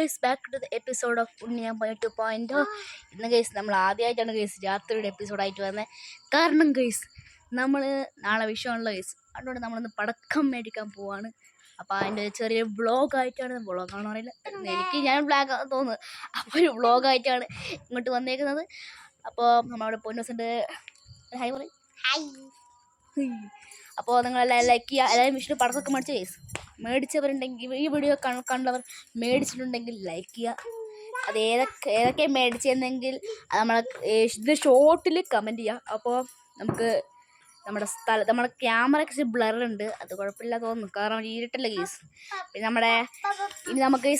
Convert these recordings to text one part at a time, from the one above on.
Guys back to the episode of ഉണ്ണിയ point to point ഇന്ന് guys നമ്മൾ ആദ്യമായിട്ടാണ് guys രാത്രിയുടെ എപ്പിസോഡായിട്ട് വന്നത് കാരണം ഗൈസ് നമ്മൾ നാളെ വിഷയമുള്ള ഗൈസ് അതുകൊണ്ട് നമ്മളൊന്ന് പടക്കം മേടിക്കാൻ പോവാണ്. അപ്പോൾ അതിന്റെ ചെറിയ വ്ളോഗായിട്ടാണ് വ്ളോഗാണോ അറിയില്ല. എനിക്ക് ഞാൻ ബ്ലാഗ് തോന്നുന്നു. അപ്പോൾ ഒരു വ്ളോഗായിട്ടാണ് ഇങ്ങോട്ട് വന്നേക്കുന്നത്. അപ്പോൾ നമ്മളവിടെ പൊന്നൂസിന്റെ ഹായ് പറയും അപ്പോൾ നിങ്ങളെല്ലാം ലൈക്ക് ചെയ്യുക എല്ലാവരും വിഷ്ണു പടക്കൊക്കെ മേടിച്ച് കേസ് മേടിച്ചവരുണ്ടെങ്കിൽ ഈ വീഡിയോ കണ്ടവർ മേടിച്ചിട്ടുണ്ടെങ്കിൽ ലൈക്ക് ചെയ്യുക അത് ഏതൊക്കെ ഏതൊക്കെ മേടിച്ചെന്നെങ്കിൽ നമ്മളെ ഇത് ഷോർട്ടിൽ കമന്റ് ചെയ്യുക അപ്പോൾ നമുക്ക് നമ്മുടെ സ്ഥലം നമ്മുടെ ക്യാമറ കുറച്ച് ബ്ലറുണ്ട് അത് കുഴപ്പമില്ല തോന്നുന്നു. കാരണം ഇരുട്ടല്ല കേസ് പിന്നെ നമ്മുടെ ഇനി നമുക്ക്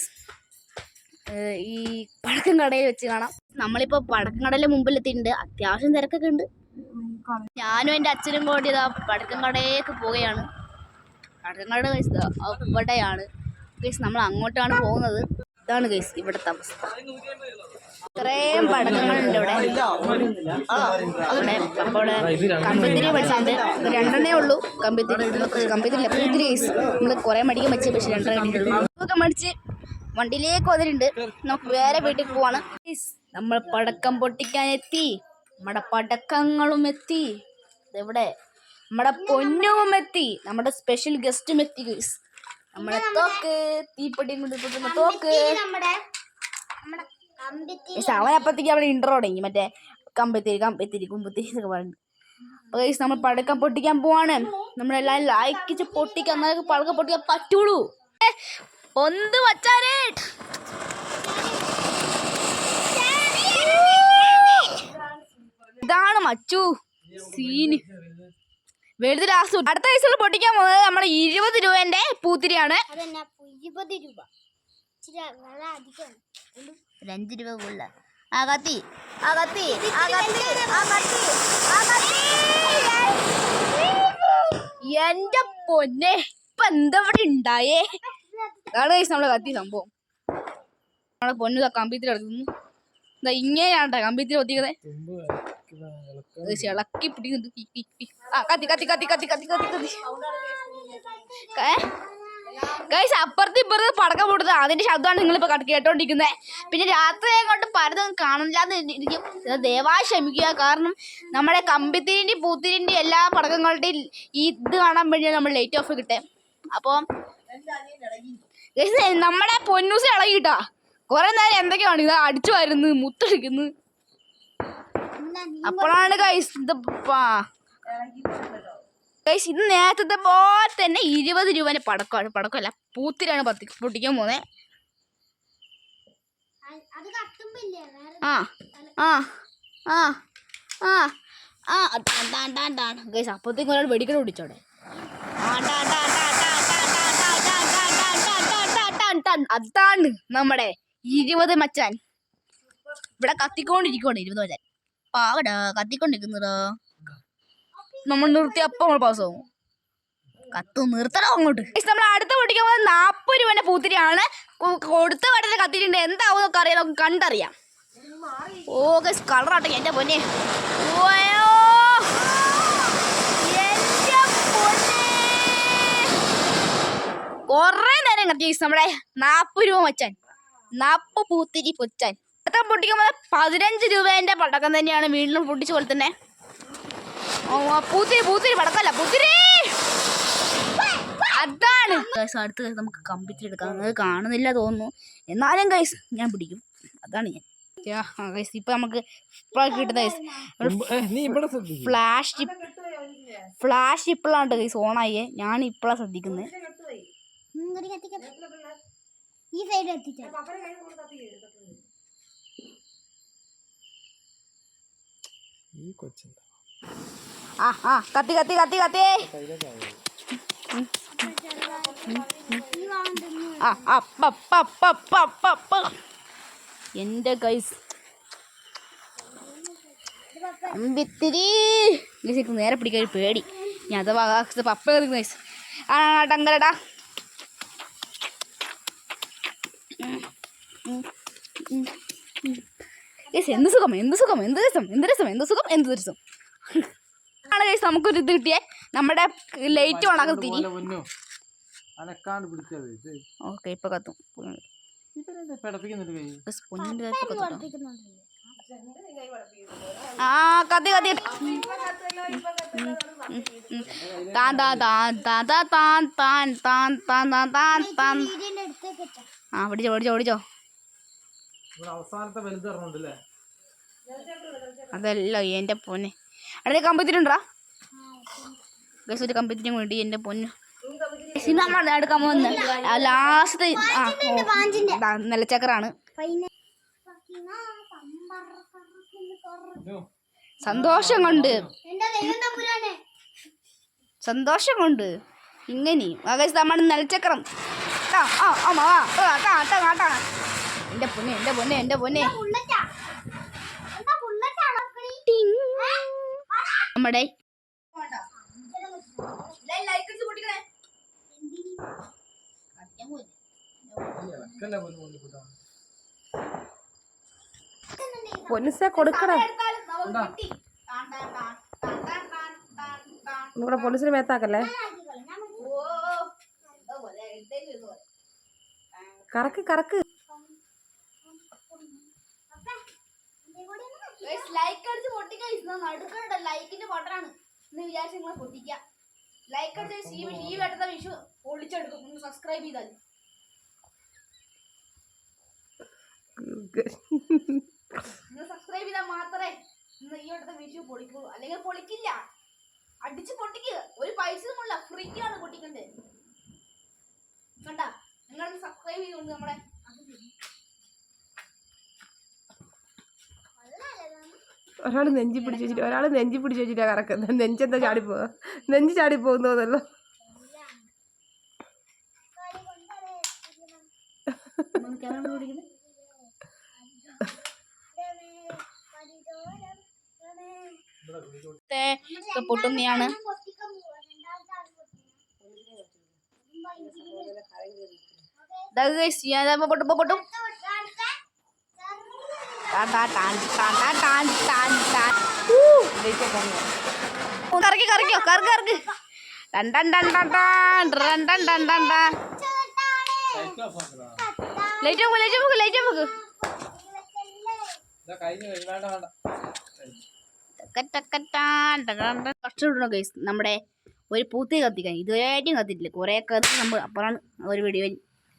ഈ പടക്കം കടയിൽ വെച്ച് കാണാം. നമ്മളിപ്പോൾ പടക്കം കടയിലെ മുമ്പിലെത്തിയിട്ടുണ്ട്. അത്യാവശ്യം തിരക്കൊക്കെ ഉണ്ട് ഞാനും എന്റെ അച്ഛനും കൂടി ഇതാ പടക്കം കടയിലേക്ക് പോവുകയാണ്. പടക്കം കട ഗൈസ് ദാ അവിടെയാണ്. ഗൈസ് നമ്മൾ അങ്ങോട്ടാണ് പോകുന്നത്. ഇതാണ് ഗൈസ് ഇവിടുത്തെ അവസ്ഥ. ഇത്രയും പടക്കങ്ങളുണ്ട് ഇവിടെ. അവിടെ അപ്പോൾ ഇവിടെ കമ്പിത്തിരി പഠിച്ചിട്ടുണ്ട് രണ്ടെണ്ണേ ഉള്ളൂ. കമ്പിത്തിരി കമ്പിത്തിരി കമ്പിത്തിരി ഗൈസ് നമ്മൾ കുറേ മടിക്കാൻ വെച്ച് പക്ഷേ രണ്ടെണ്ണം ഒക്കെ മടിച്ച് വണ്ടിയിലേക്ക് വന്നിട്ടുണ്ട്. നമുക്ക് വേറെ വീട്ടിൽ പോവാണ്. നമ്മൾ പടക്കം പൊട്ടിക്കാൻ എത്തി. നമ്മുടെ പടക്കങ്ങളും എത്തി. ഇതെവിടെ? നമ്മുടെ പൊന്നും എത്തി. നമ്മുടെ സ്പെഷ്യൽ ഗസ്റ്റും എത്തി. ഗൈസ് നമ്മുടെ തോക്ക്. തീപ്പെട്ടിയും കൊണ്ട് പൊട്ടുന്ന തോക്ക്. അപ്പത്തേക്ക് അവിടെ ഇൻട്രോ തുടങ്ങി. മറ്റേ കമ്പത്തിരി കമ്പത്തിരി കുമ്പത്തിരി എന്നൊക്കെ പറഞ്ഞു അപ്പോൾ ഗൈസ് നമ്മൾ പടക്കം പൊട്ടിക്കാൻ പോവാണ്. നമ്മളെല്ലാം ലൈക്കിച്ച് പൊട്ടിക്കാൻ എന്നാലും പടക്കം പൊട്ടിക്കാൻ പറ്റുള്ളൂ. ഒന്ന് വച്ചാലേ. ഇതാണ് മച്ചു. സീന്. വെളുതി ലാസ്റ്റ് അടുത്ത വയസ്സിൽ പൊട്ടിക്കാൻ പോകുന്നത് നമ്മുടെ ഇരുപത് രൂപന്റെ പൂത്തിരിയാണ്. അതന്നെ? ഇരുപത് രൂപ. അഞ്ച് കൂടുതല. അകത്തി. അകത്തി. എന്റെ പൊന്നെ. ഇപ്പൊ എന്താ ഇവിടെ ഉണ്ടായേ അതാണ് കഴിച്ച് നമ്മളെ കത്തി സംഭവം. നമ്മളെ പൊന്നു ഇതാ കമ്പിത്തിരി എടുക്കുന്നു ഇങ്ങനെയാണ് കമ്പിത്തിരി ഒത്തിക്കുന്നത് ഇളക്കി കി. ആ കത്തി കത്തി കത്തി കത്തി കത്തി കത്തി കത്തി ഗൈസ് അപ്പുറത്ത് ഇപ്പുറത്ത് പടക്കം പൊട്ടുന്നത് അതിന്റെ ശബ്ദമാണ് നിങ്ങൾ കട്ട് കേട്ടോണ്ടിരിക്കുന്നത് പിന്നെ രാത്രി കൊണ്ട് പലതും കാണില്ലാന്ന് ഇരിക്കും. ദയവായി ക്ഷമിക്കുക. കാരണം നമ്മുടെ കമ്പിത്തിരിന്റെ പൂത്തിരിന്റെ എല്ലാ പടക്കങ്ങളുടെയും ഇത് കാണാൻ വേണ്ടി നമ്മൾ ലൈറ്റ് ഓഫ് കിട്ടേ. അപ്പോൾ ഗൈസ് നമ്മുടെ പൊന്നൂസ് ഇളകിട്ടാ കൊറേ നേരം എന്തൊക്കെയാണ് ഇത് അടിച്ചു വരുന്നു മുത്തടിക്കുന്നു. അപ്പോഴാണ് ഗൈസ് ഇത് ഗൈസ് ഇത് നേരത്തെ പോലെ തന്നെ ഇരുപത് രൂപേന്റെ പടക്കമാണ് പടക്കമല്ല പൂത്തിലാണ് പത്തി പൊട്ടിക്കാൻ പോകുന്നത് ആ ആ ആ ആ ആ ഗൈസ് അപ്പത്തേക്കും ഒരാൾ വെടിക്കട പിടിച്ചോടെ അതാണ് നമ്മുടെ ഇരുപത് മച്ചാൻ ഇവിടെ കത്തിക്കൊണ്ടിരിക്കുവാണ് ഇരുപത് മച്ചാൻ പാവടാ കത്തിക്കൊണ്ടിരിക്കുന്നതോ. നമ്മൾ നിർത്തി അപ്പം നമ്മൾ പാസ്സാവും കത്ത് നിർത്തണോ അങ്ങോട്ട്. നമ്മൾ അടുത്ത പൊട്ടിക്കാൻ പോകുന്നത് നാൽപ്പത് രൂപന്റെ പൂത്തിരിയാണ്. കൊടുത്ത കടയിൽ കത്തിയിട്ടുണ്ട്. എന്താവും നമുക്ക് അറിയാം നമുക്ക് കണ്ടറിയാം. ഓ ഗസ് കളറാട്ടെ എന്റെ പൊന്നെ. ഓയോ. കൊറേ നേരം കത്തി നമ്മളെ നമ്മുടെ നാൽപ്പത് രൂപ മച്ചാൻ. നാൽപ്പത് പൂത്തിരി പൊച്ചാൻ. പടക്കം പൊട്ടിക്കുമ്പോൾ പതിനഞ്ച് രൂപേന്റെ പടക്കം തന്നെയാണ് വീട്ടിലും പൊട്ടിച്ചു പോലെ തന്നെ ഓ, ആ പൂത്തിരി പൂത്തിരി പടക്കല്ല പൂത്തിരി! അതാണ്. ഗൈസ് അടുത്ത് ഗൈസ് നമുക്ക് കമ്പിത്തിരി എടുക്കാം. അത് കാണുന്നില്ല തോന്നുന്നു. എന്നാലും ഗൈസ് ഞാൻ പിടിക്കും. അതാണ് ഞാൻ. ഗൈസ് ഇപ്പൊ നമുക്ക് കിട്ടുന്ന ഗൈസ് ഫ്ലാഷ് ഫ്ലാഷ് ഇപ്പോഴാണ് ഗൈസ് ഓണായി. ഞാൻ ഇപ്പോഴാണ് ശ്രദ്ധിക്കുന്നത് ഈ സൈഡ് എത്തിച്ചാൽ ഈ കൊച്ചെന്താ ആ ആ കത്തി കത്തി കത്തി കത്തി. എന്റെ ഗൈസ് അമ്പിത്തിരി. ഗൈസ് നേരെ പിടിക്കാൻ പേടി. ഞാൻ അഥവാ പപ്പ കയറി ഗൈസ് ആ ടങ്കരടാ ഗൈസ് എന്ത് സുഖം? എന്ത് സുഖം? എന്ത് രസം? എന്ത് രസം? എന്ത് സുഖം? എന്ത് രസം? ആണ് ഗൈസ് നമുക്കൊരു ഇത് കിട്ടിയേ? നമ്മുടെ ലൈറ്റ് ഓണാക്കി തിരി ഓക്കെ ഇപ്പൊ കത്തും. ആ കത്തി കത്തി. താൻ താൻ താൻ താൻ താൻ താൻ താൻ താൻ. താൻ താൻ താൻ വീടിന്റെ അടുത്തേക്ക് വെച്ചാ. ആ പിടിച്ചോ പിടിച്ചോ പിടിച്ചോ. ഇവിടെ അവസാനത്തെ വലുത് ഇറങ്ങുന്നുണ്ടല്ലേ? അതല്ല എന്റെ പൊന്നെ. അവിടെ കമ്പത്തിട്ടുണ്ടാ ഗസ് ഒരു കമ്പത്തിനും വേണ്ടി എന്റെ പൊന്ന്. സിനിമ എടുക്കാൻ പോകുന്ന ലാസ്റ്റ് ആ നിലച്ചക്കറാണ്. സന്തോഷം കൊണ്ട് എന്റെ സന്തോഷം കൊണ്ട് ഇങ്ങനെ നമ്മുടെ നിലച്ചക്രം ആ, ആ, ആ, ടാ, ടാ, ടാ, എന്റെ പൊന്നെ എന്റെ പൊന്നെ എന്റെ പൊന്നെ. നമ്മുടെ പൊന്നിസെ കൊടുക്കണം ഇവിടെ പോലീസിന് മേത്താക്കല്ലേ? കറക്ക് കറക്ക്. ലൈക്ക് അടിച്ച് പൊട്ടിക്കാൻ നടുക്കണ്ട ലൈക്കിന്റെ ബട്ടണാണ് എന്ന് വിചാരിച്ച് നിങ്ങളെ പൊട്ടിക്കാം ലൈക്ക് അടിച്ച് ഈ ഈ വെട്ടത്തെ വിഷു ഒളിച്ചെടുക്കും നിങ്ങൾ സബ്സ്ക്രൈബ് ചെയ്താൽ. നിങ്ങൾ സബ്സ്ക്രൈബ് ചെയ്താൽ മാത്രമേ ഇന്ന് ഈ വെട്ടത്തെ വിഷു പൊളിക്കുള്ളൂ അല്ലെങ്കിൽ പൊളിക്കില്ല. അടിച്ച് പൊട്ടിക്കുക ഒരു പൈസ കൊള്ള ഫ്രീക്കാണ് പൊട്ടിക്കണ്ടേ. കണ്ട? നിങ്ങൾ സബ്സ്ക്രൈബ് ചെയ്തുകൊണ്ട് നമ്മളെ. ഒരാൾ നെഞ്ചി പിടിച്ച് വെച്ചിട്ട് ഒരാൾ നെഞ്ചി പിടിച്ച് വെച്ചിട്ടാ കറക്കുന്നത് നെഞ്ചെന്താ ചാടിപ്പോ നെഞ്ച് ചാടിപ്പോകുന്നു തോന്നല്ലോ ഞാൻ പൊട്ടുമ്പോ പൊട്ടും. ലൈറ്റ് ലൈറ്റ് ലൈറ്റ് നമ്മുടെ ഒരു പൂത്തി കത്തിക്കാൻ. ഇതുവരെയായിട്ടും കത്തിട്ടില്ല കൊറേ കത്തി നമ്മൾ അപ്പുറം ഒരു വീഡിയോ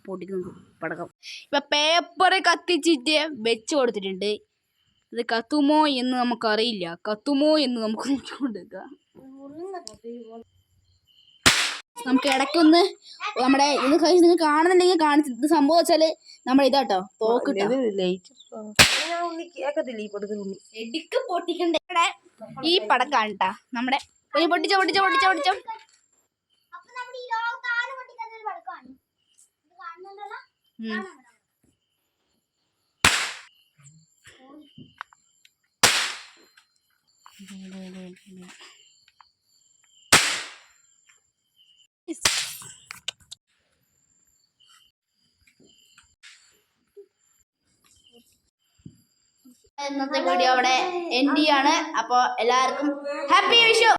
പൊട്ടിക്കുന്നത് പടക്കം. ഇപ്പൊ പേപ്പർ കത്തിച്ചിട്ട് വെച്ച് കൊടുത്തിട്ടുണ്ട്. അത് കത്തുമോ എന്ന് നമുക്കറിയില്ല. കത്തുമോ എന്ന് നമുക്ക് നോക്കിക്കൊണ്ടിരിക്കാം നമുക്ക് ഇടയ്ക്കൊന്ന് നമ്മുടെ ഇത് കഴിച്ച് നിങ്ങൾ കാണുന്നുണ്ടെങ്കിൽ കാണിച്ച് ഇത് സംഭവം വെച്ചാൽ നമ്മുടെ ഇതാട്ടോ തോക്ക് പൊട്ടിക്കണ്ടേ. ഈ പടക്കാണ് കേട്ടാ നമ്മുടെ പൊട്ടിച്ചോ പൊട്ടിച്ചോ പൊട്ടിച്ചോ പൊട്ടിച്ചോ അപ്പൊ നമ്മുടെ ഈ ലോകത്ത് ആര് പൊട്ടിക്കുന്ന ഒരു പടക്കമാണ് ഇത് കാണുന്നുണ്ടല്ലോ ഉം. ഇന്നത്തെ വീഡിയോ അവിടെ എൻഡ് ചെയ്യാണ്. അപ്പോൾ എല്ലാവർക്കും ഹാപ്പി വിഷു